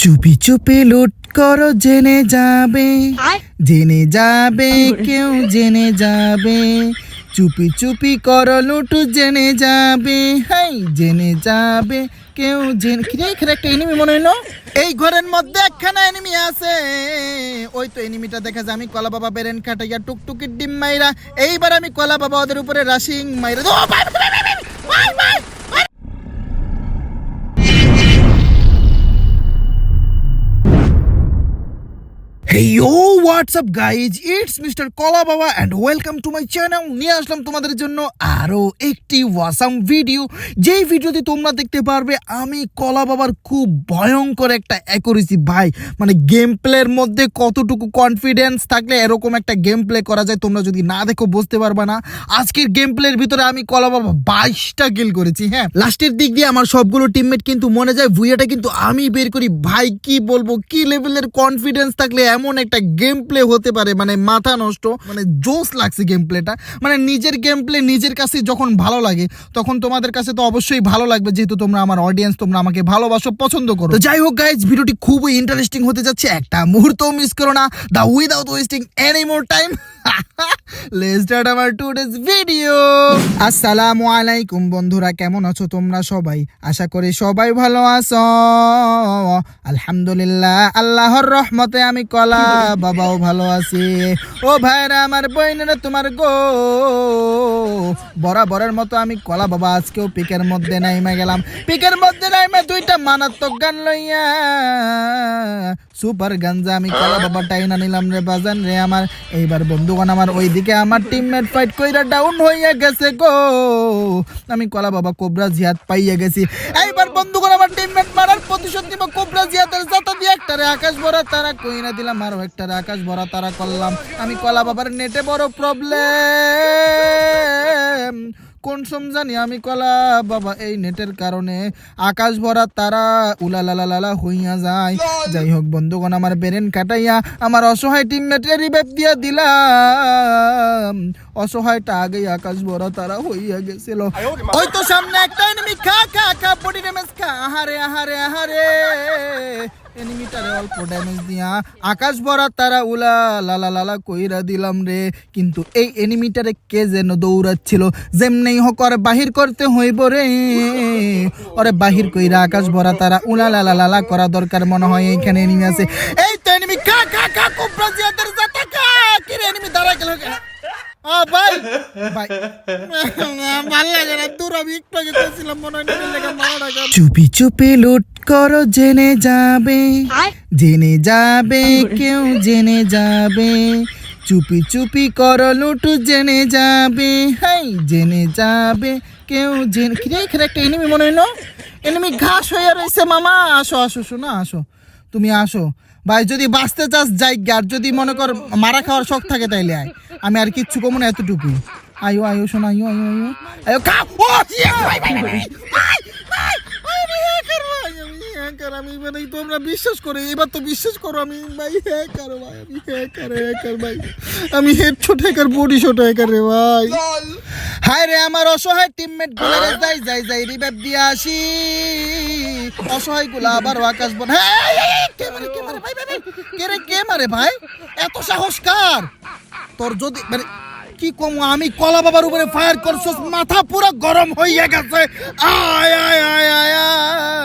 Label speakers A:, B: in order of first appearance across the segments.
A: চুপি চুপি লুট করো জেনে যাবে। জেনে যাবে কেউ জেনে যাবে। চুপি চুপি করো লুট জেনে যাবে। হাই জেনে যাবে কেউ জেনে কি রে, এখানে একটা এনিমি মনে হইল? এই ঘরের মধ্যে একখানা এনিমি আছে। ওই তো এনিমিটা দেখা যায় আমি কলা বাবা বেরেন খাটাইয়া টুকটুকির ডিম মাইরা এইবার আমি কলা বাবা ওদের উপরে রাশিং মাইরা What's up, guys? It's Mr. কলা বাবা and welcome to my channel. নিয়ে আসলাম তোমাদের জন্য আরও একটি ওয়াসাম ভিডিও যেই ভিডিওতে তোমরা দেখতে পারবে, আমি কলা বাবার খুব ভয়ঙ্কর একটা অ্যাকুরেসি ভাই মানে গেম প্লের মধ্যে কতটুকু কনফিডেন্স থাকলে এরকম একটা গেম প্লে করা যায় তোমরা যদি না দেখো, বুঝতে পারবে না আজকের গেম প্লের ভিতরে আমি কলা বাবা বাইশটা কিল করেছি হ্যাঁ লাস্টের দিক দিয়ে আমার সবগুলো টিমমেট কিন্তু মনে যায়, ভুইয়াটা কিন্তু আমি বের করি ভাই, কি বলব কি লেভেলের কনফিডেন্স থাকলে এমন একটা গেম প্লে হতে পারে মানে মাথা নষ্ট মানে জোস লাগছে গেম প্লেটা মানে নিজের গেম প্লে নিজের কাছে যখন ভালো লাগে, তখন তোমাদের কাছে তো অবশ্যই ভালো লাগবে, যেহেতু তোমরা আমার অডিয়েন্স তোমরা আমাকে ভালোবাসো, পছন্দ করো। যাই হোক গাইজ ভিডিওটি খুবই ইন্টারেস্টিং হতে যাচ্ছে। একটা মুহূর্তও মিস করো না। The without wasting any more time বন্ধুরা, কেমন আছো তোমরা সবাই? আশা করি সবাই ভালো আছো। আলহামদুলিল্লাহ, আল্লাহর রহমতে আমি কলা বাবাও ভালো আছে। ও ভাইরা আমার বইনেরা তোমার গো। বরাবরের মতো আমি কলা বাবা, আজকেও পিকের মধ্যে নাইমা গেলাম। পিকের মধ্যে নাইমা দুইটা মারাত্মক গান লইয়া সুপার গাঞ্জা আমি কলা বাবা টাইনা নিলাম রে বাজান রে আমার। এইবার বন্ধুগণ আমার ওইদিকে আমার টিমমেট ফাইট কইরা ডাউন হইয়া গেছে গো। আমি কলা বাবা কোবরা জিয়াদ পাইয়া গেছি। এইবার বন্ধুগণ আমার টিমমেট মারার প্রতিশোধ নিব। কোবরা জিয়াদের জাতা দিয়ে একটারে আকাশ ভরা তারা কইনা দিলাম, আরও একটারে আকাশ ভরা তারা করলাম। আমি কলা বাবার নেটে বড় প্রবলেম কোন জানি? আমি কলা, বাবা, এই নেটের কারণে আকাশ ভরা তারা উলালালালা হইয়া যায়। যাই হোক, বন্ধুগণ, আমার বেরেন কাটাইয়া আমার অসহায় টিমমেটের রিবেপ দিয়া দিলাম। অসহায়টা আগেই আকাশ ভরা তারা হইয়া গেছিল। ওই তো সামনে একটা এনিমি খা খা খা বডি ড্যামেজ খা। আহারে আহারে আহারে। এনিমিটারে অল্প ড্যামেজ দিয়া আকাশ ভরা তারা উলা লালা লালা কইরা দিলাম রে। কিন্তু এই এনিমিটারে কে যেন দৌড়াচ্ছিল? যেমনি হোক, ওরে বাহির করতে হইব রে। ওরে বাহির কইরা আকাশ ভরা তারা উলা লালা লালা করা দরকার মনে হয় এইখানে এনিমি আছে। এই তো এনিমি খা খা খা কোবরা জিয়াদের জাতা কি রে এনিমি দাঁড়া গেল আ ভাই! ভাই। ভালো লাগে না তোর আমি একটু আগে কইছিলাম মনে হয় লেগে মারা চুপি চুপি লুট করো জেনে যাবে। জেনে যাবে কেউ জেনে যাবে। চুপি চুপি করো লুট জেনে যাবে। হাই জেনে যাবে কেউ জেনে কি রে এখানে একটা এনিমি মনে হইল? এনিমি ঘাস হয়ে রয়েছে মামা। আসো আসো শোনো আসো। তুমি আসো। ভাই, যদি বাঁচতে চাস যাই আর যদি মনে কর মারা খাওয়ার শখ থাকে তাইলে আয়। আমি আর কিচ্ছু কমো না, এতটুকুই। আয়ো আয়ো, শোনো, আয়ো আয়ো আয়ো। আয়ো, খা! ও আমি মানে তোমরা বিশ্বাস এবার তো বিশ্বাস করো আমি, ভাই ভাই, আমি হেড ছোট হ্যাকার বডি ছোট হ্যাকার রে, ভাই। হায় রে আমার অসহায় টিমমেটগুলো রে, যাই যাই যাই রিভাইভ দিয়ে আসি। অসহায়গুলো আবার আকাশ বন কে মারে কে মারে, ভাই ভাই কে রে, কে মারে, ভাই? এত সাহস কার? তোর যদি মানে কি কম আমি কলা বাবার উপরে ফায়ার করছস, মাথা পুরো গরম হইয়া গেছে। আয় আয় আয় আয় আয়।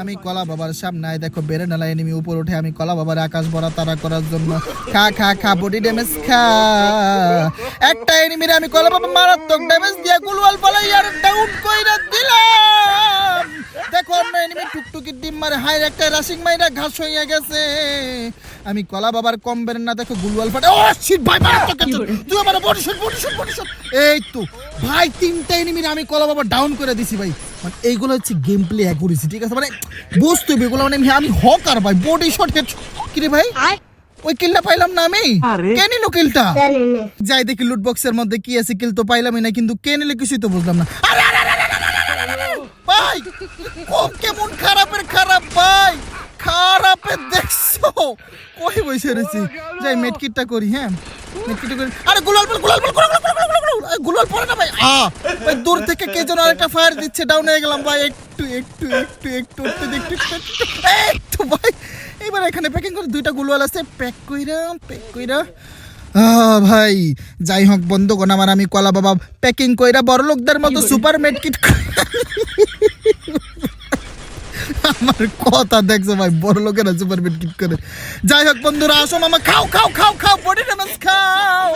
A: আমি কলা বাবার সামনে দেখো বেড়ে নালা এনিমি উপর উঠে আমি কলা বাবার আকাশ ভরা তারা করার জন্য। খা খা খা বডি ড্যামেজ খা। একটা এনিমির আমি কলা বাবা মারাত্মক ড্যামেজ দিয়ে গুলওয়াল পালাই আর ডাউন কইরা দিলাম। দেখো অন্য এনিমি টুকটুকি ডিম মারে হাই একটা রাশিং মাইরা ঘাস হইয়া গেছে। আমি কলা বাবার কম বেরেন না দেখো গুলওয়াল ফাটে। ও শিট ভাই মারাত্মক তুই আমার body shot body shot body shot এই তো ভাই তিনটা এনিমির আমি কলা বাবা ডাউন করে দিছি ভাই। মানে এইগুলো হচ্ছে গেম প্লে অ্যাকুরেসি ঠিক আছে? মানে বুঝতে হবে এগুলো মানে আমি হকার ভাই বডি শট হেড কি রে ভাই? ওই কিলটা পাইলাম না আমি? কে নিল কিলটা যাই দেখি লুট বক্সের মধ্যে কি আছে কিল তো পাইলামই না কিন্তু কে নিলে কিছুই তো বুঝলাম না। আরে আরে আরে, ভাই! খুব কেমন খারাপের খারাপ ভাই! খারাপের দেখছ? কই বসে রয়েছি? যাই মেটকিটটা করি হ্যাঁ? মেটকিটটা করি। আরে গুলাল বল গুলাল বল গুলাল বল, গুলাল গুলাল পড়ে না ভাই? আ ভাই দূর থেকে কে যেন আরেকটা ফায়ার দিচ্ছে ডাউন হয়ে গেলাম ভাই। একটু একটু একটু একটু একটু একটু একটু, ভাই গুলওয়ালের এখানে প্যাকিং করে দুইটা গুলওয়াল আছে প্যাক কইরা প্যাক কইরা। আহ, ভাই যাই হোক বন্ধুগণ আমার আমি কলা বাবা প্যাকিং কইরা বড় লোকদের মতো সুপার মেডকিট আমার কথা দেখছ ভাই বড় লোকেরা সুপার মেডকিট করে। যাই হোক বন্ধুরা আসো মামা খাও খাও খাও খাও বডি ড্যামেজ খাও।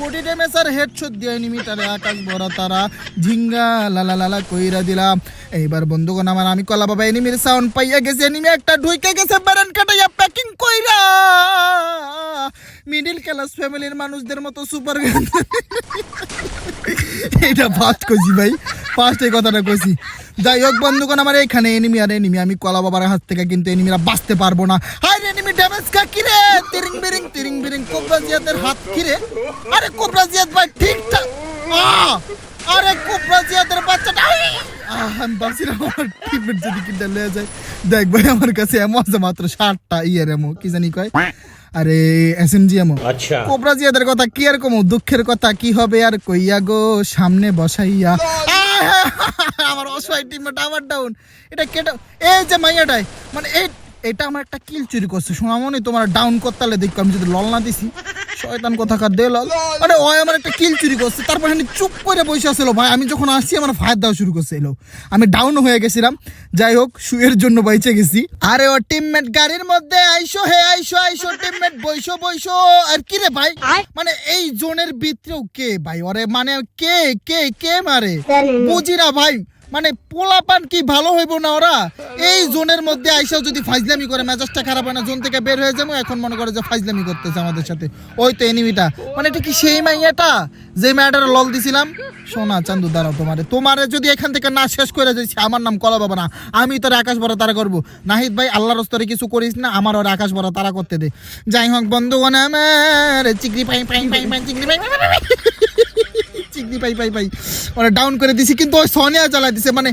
A: বডি ড্যামেজ আর হেডশট দিয়ে নিমিটারে আকাশ ভরা তারা ঝিঙ্গা লালা লালা কইরা দিলাম। এইবার বন্ধুগণ আমার আমি কলা বাবা এনিমির সাউন্ড পাইয়া গেছে, এনিমি একটা ঢুইকে গেছে ব্যারেন কাটাইয়া প্যাকিং কইরা। মিডিল ক্লাস ফ্যামিলির মানুষদের মতো সুপার এটা ফার্স্ট কইছি ভাই ফার্স্ট এই কথাটা কইছি। যাই হোক বন্ধুগণ, আমার এখানে এনিমি আর এনিমি, আমি কলা বাবার হাত থেকে কিন্তু এনিমিরা বাঁচতে পারব না। হাই ড্যামেজ কা কিরে তিরিং বিরিং তিরিং বিরিং কোবরা জিয়াদের হাত কিরে আরে কোবরা জিয়াদ ভাই ঠিকঠাক আরে কোবরা জিয়াদের বাচ্চাটা আমি আমার যদি যায়। দেখ ভাই আমার কাছে এমন আছে মাত্র এমন কি জানি কয়। আরে এসএমজি এমন
B: আচ্ছা।
A: কোবরা জিয়াদের কথা কি আর কমো? দুঃখের কথা কি হবে আর কইয়া গো? সামনে বসাইয়া আমার অসহায় টিমমেট আমার ডাউন এটা কেটে এই যে মাইয়াটাই মানে এই এটা আমার একটা কিল চুরি করছে। শোনামনি তোমার ডাউন করতালে দেখো আমি যদি লল না দিছি শয়তান কথাকার দে লল আরে ওই আমার একটা কিল চুরি করছে। তারপর আমি চুপ করে বসে আসলো ভাই আমি যখন আসছি আমার ফায়ার দেওয়া শুরু করছে এলো। আমি ডাউন হয়ে গেছিলাম। যাই হোক শুয়ের জন্য বাইচে গেছি। আরে ও টিমমেট গাড়ির মধ্যে আইসো হে আইসো আইসো টিমমেট বইসো বইসো। আর কি রে ভাই? মানে এই জোনের ভিতরেও কে ভাই? ওরে মানে কে কে কে মারে? বুঝি না ভাই। মানে পোলাপান কি ভালো হইব না ওরা? এই জোনের মধ্যে আইসাও যদি ফাইজলামি করে, মেজাজটা খারাপ হয় না, জোন থেকে বের হয়ে যাব, এখন মনে করে যে ফাইজলামি করতেছে আমাদের সাথে। ওই তো এনিমিটা। মানে এটা কি সেই মাইয়াটা? যে মাইয়াটার লল দিছিলাম? সোনা চান্দু, দাঁড়াও তোমারে। তোমারে যদি এখান থেকে না শেষ করে যাইছি আমার নাম কলা বাবা না। আমি তোর আকাশ বড় তারা করব। নাহিদ ভাই, আল্লাহর স্তরে কিছু করিস না, আমার ওর আকাশ বড় তারা করতে দে। যাই হোক বন্ধুগণ, আমার চিকরি পাই পাই পাই পাই, চিকরি পাই। চিকনি, পাই পাই পাই। ওরা ডাউন করে দিছি, কিন্তু ওই সোনিয়া চালাই দিছে। মানে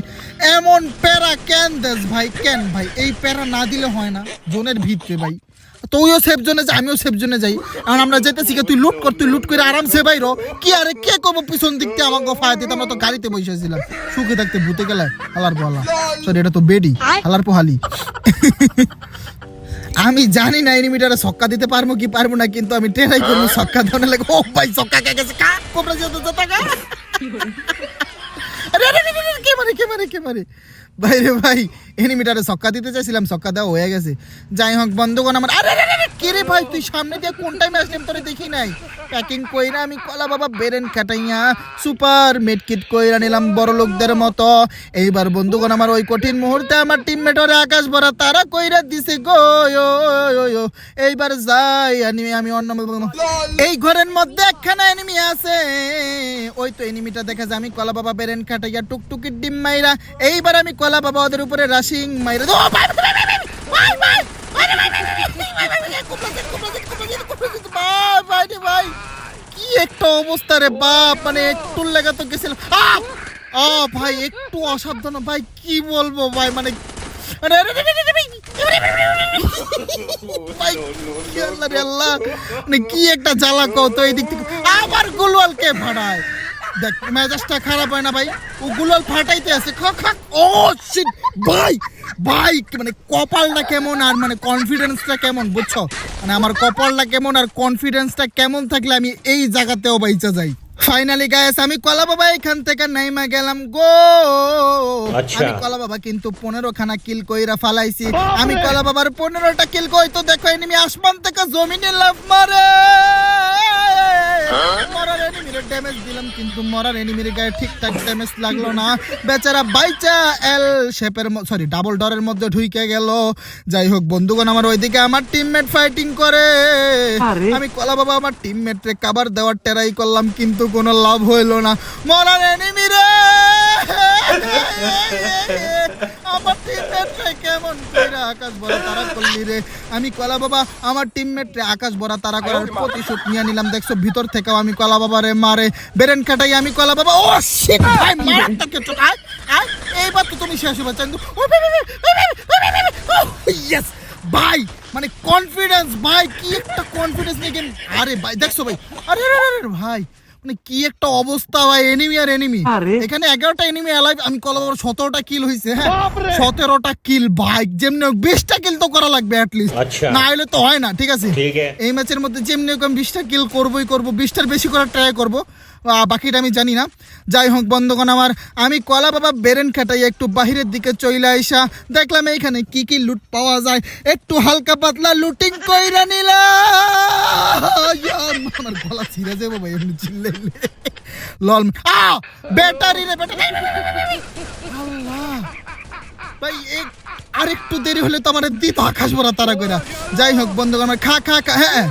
A: এমন প্যারা কেন দেস ভাই, কেন ভাই? এই প্যারা না দিলে হয় না, জোনের ভিতরে ভাই। তুইও সেফ জোনে যা, আমিও সেফ জোনে যাই। আর আমরা যেতেছি কে তুই লুট কর, তুই লুট করে আরামসে বাইরো। কি আরে, কে করব পিছন দিক থেকে আমাকে ফায়ার দিতে? আমরা তো গাড়িতে বসেছিলাম সুখে থাকতে ভূতে গেলে, হালার পোহালা। সরি এটা তো বেডি, হালার পোহালি। আমি জানি না এনিমিটারে ছক্কা দিতে পারব কি পারব না কিন্তু আমি ট্রাই করব ছক্কা দেওয়া লাগে ও ভাই ছক্কা কে গেছে? কা কোবরা যেতে তো কা আরে আরে আরে, আরে, কে মারে কে মারে কে মারে? ভাই রে ভাই এনিমিটারে ছক্কা দিতে চাইছিলাম, ছক্কা দেওয়া হয়ে গেছে। যাই হোক, বন্ধুগণ আমার আরে কে রে ভাই, তুই সামনে দিয়ে কোন টাইমে আসলাম তোরে দেখি নাই। প্যাকিং কইরা আমি কলা বাবা বেরেন সুপার মেডকিট কইরা নিলাম বড় লোকদের মতো। এইবার বন্ধুগণ আমার ওই কঠিন মুহূর্তে আমার টিমমেট ওরে আকাশ ভরা তারা কইরা দিছে, গো। এইবার যাই আমি আমি অন্য এই ঘরের মধ্যে একখানা এনিমি আছে। ওই তো এনিমিটা দেখা যায়, আমি কলা বাবা বেরেন কাটাইয়া ডিম মাইরা এইবার আমি কলা বাবা ওদের উপরে রাশিং মাইরা ও ভাই ভাই ভাই ভাই ভাই ভাই ভাই কি একটা অবস্থা রে বাপ মানে একটু লাগা তো গেছিল আ ভাই একটু অসাবধান ভাই কি বলব ভাই মানে কি একটা জ্বালা কত এই দিক থেকে আবার গোলওয়ালকে ভাড়ায় দেখ মেজাজটা খারাপ হয় না ভাই। ও গুলাল ফাটাইতে আছে। খাক খাক ও শিট ভাই ভাই মানে কপালটা কেমন আর মানে কনফিডেন্সটা কেমন বুঝছ? মানে আমার কপালটা কেমন আর কনফিডেন্সটা কেমন থাকলে আমি এই জায়গাতেও বাইচা যাই। ফাইনালি গায়েস আমি কলা বাবা এখান থেকে নাইমা গেলাম। গো
B: আচ্ছা।
A: আমি কলা বাবা কিন্তু পনেরো খানা কিল কইরা ফালাইছি। আমি কলা বাবার পনেরোটা কিল কই? তো দেখো এনিমি আসমান থেকে জমিনে লাভ মারে। ড্যামেজ দিলাম কিন্তু মরার এনিমির গায়ে ঠিকঠাক ড্যামেজ লাগল না। বেচারা বাইচা এল শেপের সরি ডাবল ডরের মধ্যে ঢুইকে গেল। যাই হোক বন্ধুগণ আমার ওইদিকে আমার টিমমেট ফাইটিং করে। আমি কলা বাবা আমার টিমমেট রে কাবার দেওয়ার ট্রাই করলাম কিন্তু কোনো লাভ হইল না। মরার এনিমি রে! আমার রে কেমন কইরা আকাশ ভরা তারা করলি রে আমি কলা বাবা আমার টিমমেট রে আকাশ ভরা তারা করার প্রতিশোধ নিয়ে নিলাম দেখছ ভিতর থেকেও আমি কলা বাবারে মারে বেরেন কাটাই আমি কলা বাবা ও শিট ভাই আয় এইবার তো তুমি শেষ হবে চান্দু ও ইয়েস ভাই মানে কনফিডেন্স ভাই কি একটা কনফিডেন্স নিয়ে গেম আরে ভাই দেখছ ভাই আরে, আরে ভাই মানে কি একটা অবস্থা ভাই এনিমি আর এনিমি এখানে এগারোটা এনিমি অ্যালাইভ আমি কল আমার সতেরোটা কিল হয়েছে হ্যাঁ? সতেরোটা কিল ভাই যেমনি হোক বিশটা কিল তো করা লাগবে অ্যাটলিস্ট না হলে তো হয় না ঠিক আছে? এই ম্যাচের মধ্যে যেমনি হোক আমি বিশটা কিল করবোই করব বিশটার বেশি করার ট্রাই করব। বাকিটা আমি জানি না। যাই হোক, বন্ধুগণ আমার, আমি কলা বাবা বেরেন খাটাই একটু বাহিরের দিকে চইলা আইসা দেখলাম এইখানে কি কি লুট পাওয়া যায়। একটু হালকা পাতলা লুটিং কইরা নিলাম। আমার গলা ছিঁড়ে যাব ভাই, এমনি চিল্লাইলে। লল ব্যাটারি রে, ব্যাটারি। আল্লাহ ভাই এক আরেকটু দেরি হলে তো আমার দিত আকাশ ভরা তারা কইরা। যাই হোক, বন্ধুগণ আমার, খা খা খা হ্যাঁ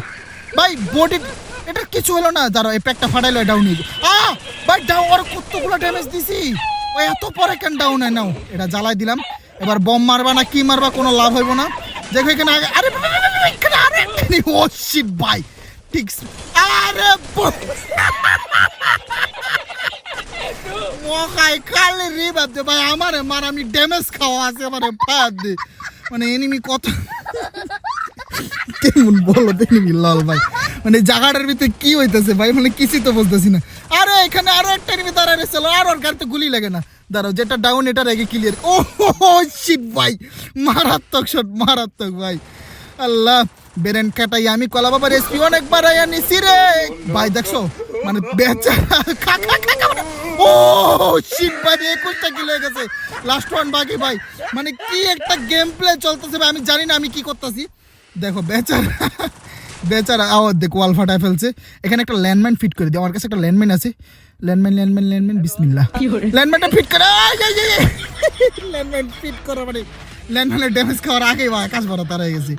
A: ভাই বডি এটা কিছু হলো না, দাঁড়াও, এই প্যাকটা ফাটাইলো ডাউন আ, ভাই ডাউন আর কতগুলো ড্যামেজ দিছি। ওই এত পরে কেন ডাউন হয় নাও, এটা জ্বালাই দিলাম। এবার বম মারবা না, কি মারবা, কোনো লাভ হইব না। দেখো এখানে আগে, আরে এখানে আরে ও শিট ভাই। ঠিক আরে মকাই খালে রে বাদ ভাই, আমারে মার, আমি ড্যামেজ খাওয়া আছে, আমারে ফায়ার দে। মানে এনিমি কত কেমন বলো এনিমি লাল ভাই। মানে জায়গাটার ভিতরে কি হইতেছে ভাই? মানে কিছুই তো বলতেছি না। আরে, এখানে আরও একটা এনিমি দাঁড়ায় রয়েছে। আর ওর গাড়িতে গুলি লাগে না। দাঁড়াও, যেটা ডাউন এটা রেগে ক্লিয়ার ও শিট ভাই। মারাত্মক শট মারাত্মক, ভাই। আল্লাহ, বেরেন কাটাই আমি। কলা বাবার এসপি অনেকবার আয়া নিছি রে। ভাই, দেখছ? মানে বেচা খা খা খা খা ও শিট ভাই, একুশটা কিলো হয়ে গেছে। লাস্ট ওয়ান বাকি ভাই। মানে কি একটা গেম প্লে চলতেছে ভাই, আমি জানি না আমি কি করতেছি। দেখো, বেচারা বেচারা দেখ ওয়াল ফাটায় ফেলছে। এখানে একটা ল্যান্ডমাইন ফিট করে দিই আমার কাছে একটা ল্যান্ডমাইন আছে। ল্যান্ডমাইন ল্যান্ডমাইন ল্যান্ডমাইন বিসমিল্লাহ। ল্যান্ডমাইনটা ফিট করে ল্যান্ডমাইন ফিট করা মানে ল্যান্ডমাইনের ড্যামেজ খাওয়ার আগেই কাজ আকাশ ভরা তারা হয়ে গেছে।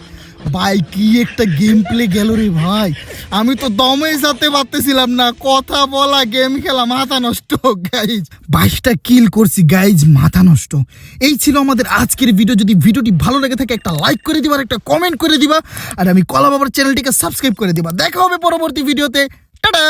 A: ভাই, কি একটা গেম প্লে গেল রে ভাই। আমি তো দমেই সাথে পারতেছিলাম না, কথা বলা গেম খেলা, মাথা নষ্ট গাইজ বাইশটা কিল করছি গাইজ মাথা নষ্ট। এই ছিল আমাদের আজকের ভিডিও যদি ভিডিওটি ভালো লেগে থাকে, একটা লাইক করে দিবা একটা কমেন্ট করে দিবা। আর আমি কলা বাবার চ্যানেলটিকে সাবস্ক্রাইব করে দিবা। দেখা হবে পরবর্তী ভিডিওতে টাটা!